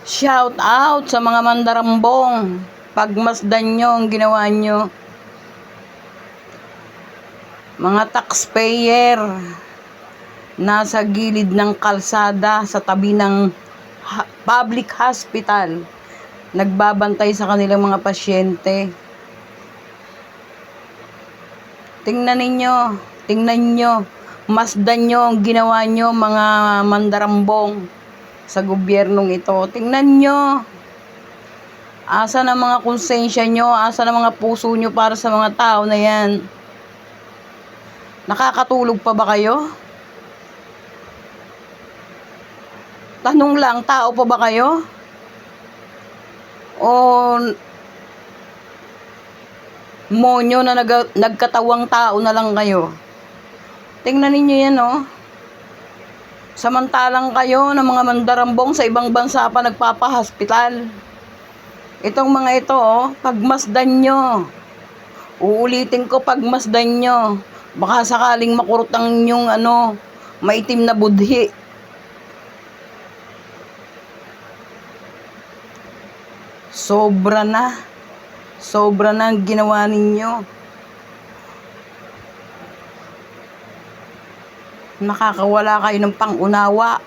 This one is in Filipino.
Shout out sa mga mandarambong. Pagmasdan nyo ang ginawa nyo. Mga taxpayer. Nasa gilid ng kalsada sa tabi ng public hospital. Nagbabantay sa kanilang mga pasyente. Tingnan ninyo. Tingnan nyo. Masdan nyo ang ginawa nyo mga mandarambong sa gobyernong ito. Tingnan nyo. Asa na mga konsensya nyo, asa na mga puso nyo para sa mga tao na yan. Nakakatulog pa ba kayo? Tanong lang, tao pa ba kayo? O monyo na nag, nagkatawang tao na lang kayo? Tingnan ninyo yan, oh. Samantalang kayo ng mga mandarambong sa ibang bansa pa nagpapahospital. Itong mga ito, oh, pagmasdan nyo. Uulitin ko, pagmasdan nyo. Baka sakaling makurot ang ano, maitim na budhi. Sobra na. Sobra na ang ginawa ninyo. Nakakawala kayo ng pangunawa.